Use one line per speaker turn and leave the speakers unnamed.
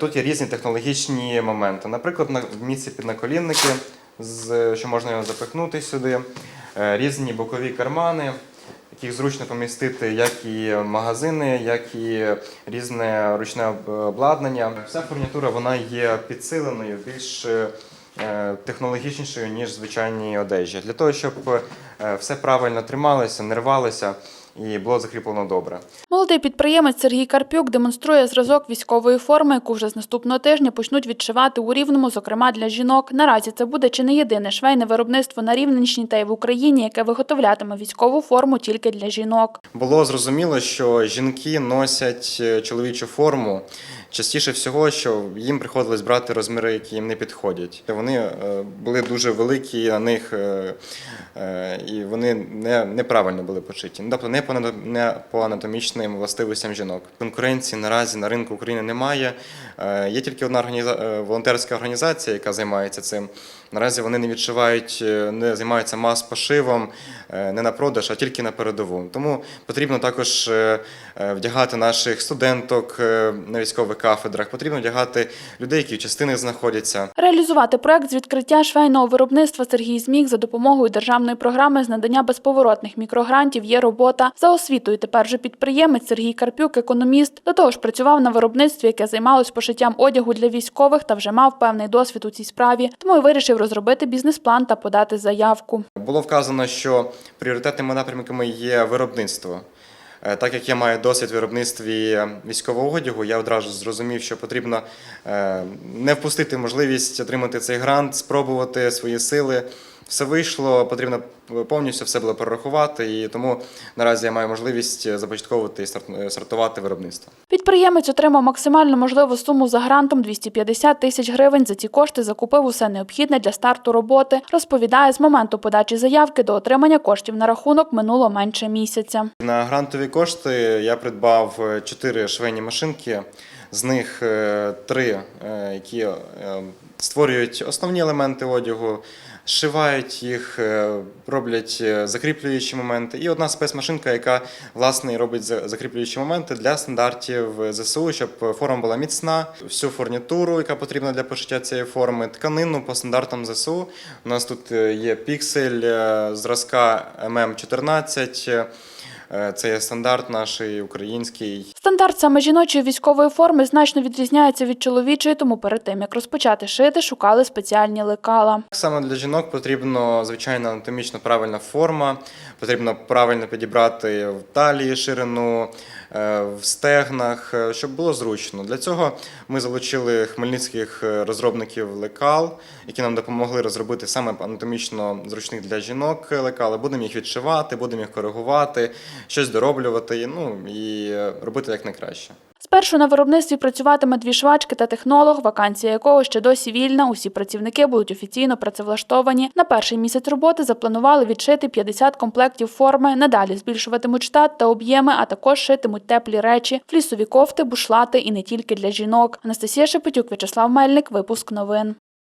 Тут є різні технологічні моменти. Наприклад, на місці піднаколінники, з, що можна його запихнути сюди, е, різні бокові кармани, яких зручно помістити як і магазини, як і різне ручне обладнання. Вся фурнітура вона є підсиленою, більш е, технологічнішою, ніж в звичайній одежі. Для того, щоб е, все правильно трималося, не рвалося і було закріплено добре.
Молодий підприємець Сергій Карпюк демонструє зразок військової форми, яку вже з наступного тижня почнуть відшивати у Рівному, зокрема для жінок. Наразі це буде чи не єдине швейне виробництво на Рівненщині та й в Україні, яке виготовлятиме військову форму тільки для жінок.
Було зрозуміло, що жінки носять е, чоловічу форму частіше всього, що їм приходилось брати розміри, які їм не підходять. Вони е, були дуже великі на них, е, і вони не, неправильно були почиті. Ну, Тобто не по, анато- властивостям жінок. Конкуренції наразі на ринку України немає. Е, Є тільки одна організа... е, волонтерська організація, яка займається цим. Наразі вони не відшивають, е, не займаються мас-пошивом е, не на продаж, а тільки на передову. Тому потрібно також вдягати наших студенток на військових кафедрах, потрібно вдягати людей, які в частинах знаходяться.
Реалізувати проект з відкриття швейного виробництва Сергій зміг за допомогою державної програми з надання безповоротних мікрогрантів є робота. За освітою тепер же підприємець Сергій Карпюк, економіст. До того ж працював на виробництві, яке займалось пошиттям одягу для військових та вже мав певний досвід у цій справі. Тому й вирішив розробити бізнес-план та подати заявку.
Було вказано, що пріоритетними напрямками є виробництво. Е, Так як я маю досвід виробництві військового одягу, я одразу зрозумів, що потрібно е, не впустити можливість отримати цей грант, спробувати свої сили. Все вийшло, потрібно повністю все було прорахувати, і тому наразі я маю можливість започатковувати і стартувати виробництво.
Підприємець отримав максимально можливу суму за грантом 250 тисяч гривень. За ці кошти закупив усе необхідне для старту роботи. Розповідає, з моменту подачі заявки до отримання коштів на рахунок минуло менше місяця.
На грантові кошти я придбав е, чотири швейні машинки, з них е, три, е, які е, створюють основні елементи одягу, зшивають їх, е, роблять е, закріплюючі моменти, і одна спецмашинка, яка власне робить за- закріплюючі моменти для стандартів ЗСУ, щоб форма була міцна, всю фурнітуру, яка потрібна для пошиття цієї форми, тканину по стандартам ЗСУ. У нас тут е, є піксель зразка ММ14. е, Це є стандарт наш український.
Стандарт саме жіночої військової форми значно відрізняється від чоловічої, тому перед тим як розпочати шити, шукали спеціальні лекала.
Саме для жінок потрібно звичайно анатомічно правильна форма, потрібно правильно підібрати в талії ширину, е, в стегнах, е, щоб було зручно. Для цього ми залучили хмельницьких е, розробників лекал, які нам допомогли розробити саме анатомічно зручних для жінок лекали. Будемо їх відшивати, будемо їх коригувати, щось дороблювати, ну і робити як найкраще.
Спершу на виробництві працюватиме дві швачки та технолог, вакансія якого ще досі вільна. Усі працівники будуть офіційно працевлаштовані. На перший місяць роботи запланували відшити 50 комплектів форми. Надалі збільшуватимуть штат та об'єми, а також шитимуть теплі речі, флісові кофти, бушлати і не тільки для жінок. Анастасія Шепетюк, В'ячеслав Мельник, випуск новин.